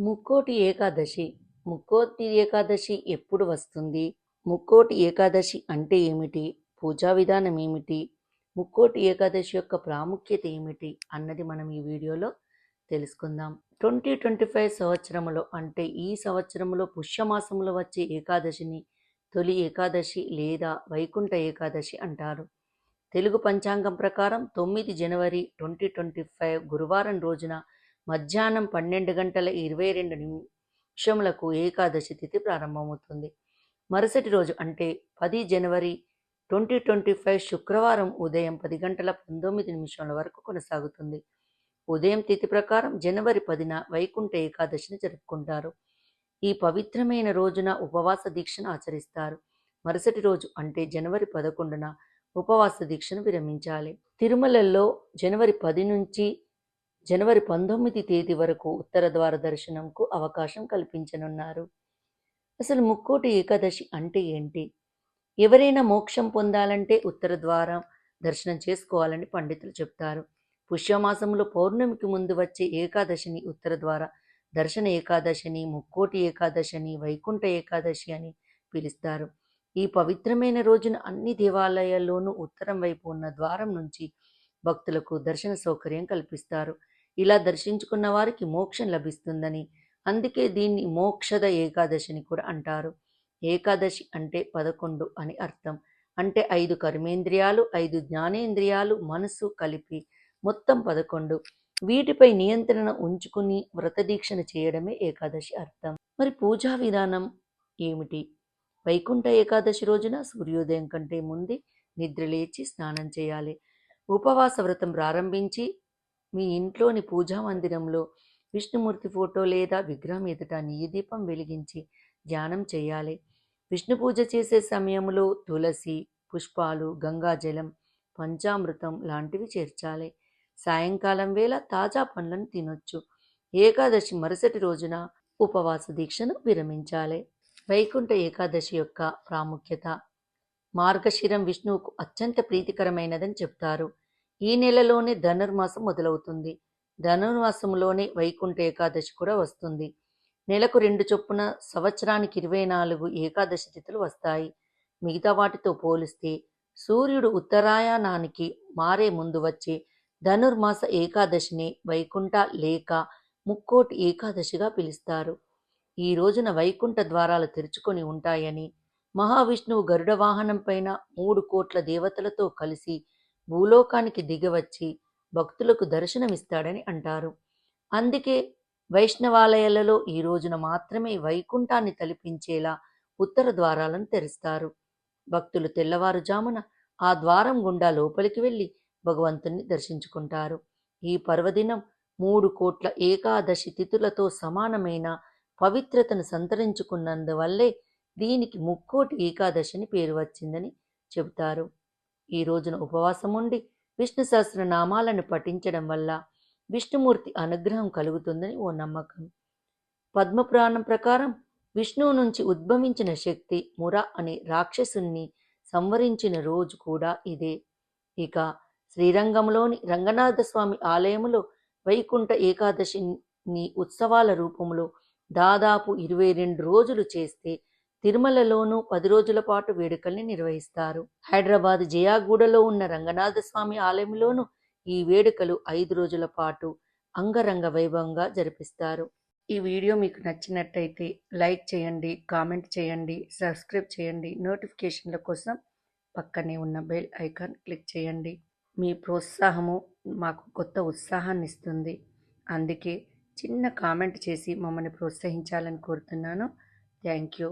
ముక్కోటి ఏకాదశి. ముక్కోటి ఏకాదశి ఎప్పుడు వస్తుంది? ముక్కోటి ఏకాదశి అంటే ఏమిటి? పూజా విధానం ఏమిటి? ముక్కోటి ఏకాదశి యొక్క ప్రాముఖ్యత ఏమిటి? అన్నది మనం ఈ వీడియోలో తెలుసుకుందాం. ట్వంటీ ట్వంటీ ఫైవ్ సంవత్సరంలో అంటే ఈ సంవత్సరంలో పుష్యమాసంలో వచ్చే ఏకాదశిని తొలి ఏకాదశి లేదా వైకుంఠ ఏకాదశి అంటారు. తెలుగు పంచాంగం ప్రకారం తొమ్మిది జనవరి ట్వంటీ ట్వంటీ ఫైవ్ గురువారం రోజున మధ్యాహ్నం పన్నెండు గంటల ఇరవై రెండు నిమిషములకు ఏకాదశి తిథి ప్రారంభమవుతుంది. మరుసటి రోజు అంటే పది జనవరి ట్వంటీ ట్వంటీ ఫైవ్ శుక్రవారం ఉదయం పది గంటల పంతొమ్మిది నిమిషాల వరకు కొనసాగుతుంది. ఉదయం తిథి ప్రకారం జనవరి పదిన వైకుంఠ ఏకాదశిని జరుపుకుంటారు. ఈ పవిత్రమైన రోజున ఉపవాస దీక్షను ఆచరిస్తారు. మరుసటి రోజు అంటే జనవరి పదకొండున ఉపవాస దీక్షను విరమించాలి. తిరుమలలో జనవరి పది నుంచి జనవరి పంతొమ్మిది తేదీ వరకు ఉత్తర ద్వార దర్శనంకు అవకాశం కల్పించనున్నారు. అసలు ముక్కోటి ఏకాదశి అంటే ఏంటి? ఎవరైనా మోక్షం పొందాలంటే ఉత్తర ద్వారం దర్శనం చేసుకోవాలని పండితులు చెప్తారు. పుష్యమాసంలో పౌర్ణమికి ముందు వచ్చే ఏకాదశిని ఉత్తర ద్వార దర్శన ఏకాదశిని ముక్కోటి ఏకాదశిని వైకుంఠ ఏకాదశి అని పిలుస్తారు. ఈ పవిత్రమైన రోజున అన్ని దేవాలయాల్లోనూ ఉత్తరం వైపు ఉన్న ద్వారం నుంచి భక్తులకు దర్శన సౌకర్యం కల్పిస్తారు. ఇలా దర్శించుకున్న వారికి మోక్షం లభిస్తుందని. అందుకే దీన్ని మోక్షద ఏకాదశిని కూడా అంటారు. ఏకాదశి అంటే పదకొండు అని అర్థం. అంటే ఐదు కర్మేంద్రియాలు ఐదు జ్ఞానేంద్రియాలు మనసు కలిపి మొత్తం పదకొండు. వీటిపై నియంత్రణ ఉంచుకుని వ్రతదీక్షణ చేయడమే ఏకాదశి అర్థం. మరి పూజా విధానం ఏమిటి? వైకుంఠ ఏకాదశి రోజున సూర్యోదయం కంటే ముందే నిద్ర లేచి స్నానం చేయాలి. ఉపవాస వ్రతం ప్రారంభించి మీ ఇంట్లోని పూజా మందిరంలో విష్ణుమూర్తి ఫోటో లేదా విగ్రహం ఎదుట నెయ్యి దీపం వెలిగించి ధ్యానం చేయాలి. విష్ణు పూజ చేసే సమయంలో తులసి పుష్పాలు గంగాజలం పంచామృతం లాంటివి చేర్చాలి. సాయంకాలం వేళ తాజా పండ్లను తినొచ్చు. ఏకాదశి మరుసటి రోజున ఉపవాస దీక్షను విరమించాలి. వైకుంఠ ఏకాదశి యొక్క ప్రాముఖ్యత. మార్గశిరం విష్ణువుకు అత్యంత ప్రీతికరమైనదని చెప్తారు. ఈ నెలలోనే ధనుర్మాసం మొదలవుతుంది. ధనుర్మాసంలోనే వైకుంఠ ఏకాదశి కూడా వస్తుంది. నెలకు రెండు చొప్పున సంవత్సరానికి ఇరవై నాలుగు ఏకాదశి తిథులు వస్తాయి. మిగతా వాటితో పోలిస్తే సూర్యుడు ఉత్తరాయణానికి మారే ముందు వచ్చే ధనుర్మాస ఏకాదశిని వైకుంఠ లేక ముక్కోటి ఏకాదశిగా పిలుస్తారు. ఈ రోజున వైకుంఠ ద్వారాలు తెరుచుకొని ఉంటాయని మహావిష్ణువు గరుడ వాహనం పైన మూడు కోట్ల దేవతలతో కలిసి భూలోకానికి దిగవచ్చి భక్తులకు దర్శనమిస్తాడని అంటారు. అందుకే వైష్ణవాలయాలలో ఈ రోజున మాత్రమే వైకుంఠాన్ని తలిపించేలా ఉత్తర ద్వారాలను తెరుస్తారు. భక్తులు తెల్లవారుజామున ఆ ద్వారం గుండా లోపలికి వెళ్ళి భగవంతుని దర్శించుకుంటారు. ఈ పర్వదినం మూడు కోట్ల ఏకాదశి తిథులతో సమానమైన పవిత్రతను సంతరించుకున్నందువల్లే దీనికి ముక్కోటి ఏకాదశిని పేరు వచ్చిందని చెబుతారు. ఈ రోజున ఉపవాసం ఉండి విష్ణు సహస్రనామాలను పఠించడం వల్ల విష్ణుమూర్తి అనుగ్రహం కలుగుతుందని ఓ నమ్మకం. పద్మపురాణం ప్రకారం విష్ణువు నుంచి ఉద్భవించిన శక్తి ముర అనే రాక్షసుని సంవరించిన రోజు కూడా ఇదే. ఇక శ్రీరంగంలోని రంగనాథస్వామి ఆలయంలో ఆలయములో వైకుంఠ ఏకాదశిని ఉత్సవాల రూపంలో దాదాపు ఇరవై రెండు రోజులు చేస్తే తిరుమలలోనూ పది రోజుల పాటు వేడుకల్ని నిర్వహిస్తారు. హైదరాబాద్ జయాగూడలో ఉన్న రంగనాథ స్వామి ఆలయంలోనూ ఈ వేడుకలు ఐదు రోజుల పాటు అంగరంగ వైభవంగా జరిపిస్తారు. ఈ వీడియో మీకు నచ్చినట్టయితే లైక్ చేయండి కామెంట్ చేయండి సబ్స్క్రైబ్ చేయండి. నోటిఫికేషన్ల కోసం పక్కనే ఉన్న బెల్ ఐకాన్ క్లిక్ చేయండి. మీ ప్రోత్సాహము మాకు కొత్త ఉత్సాహాన్ని ఇస్తుంది. అందుకే చిన్న కామెంట్ చేసి మమ్మల్ని ప్రోత్సహించాలని కోరుతున్నాను. Thank you.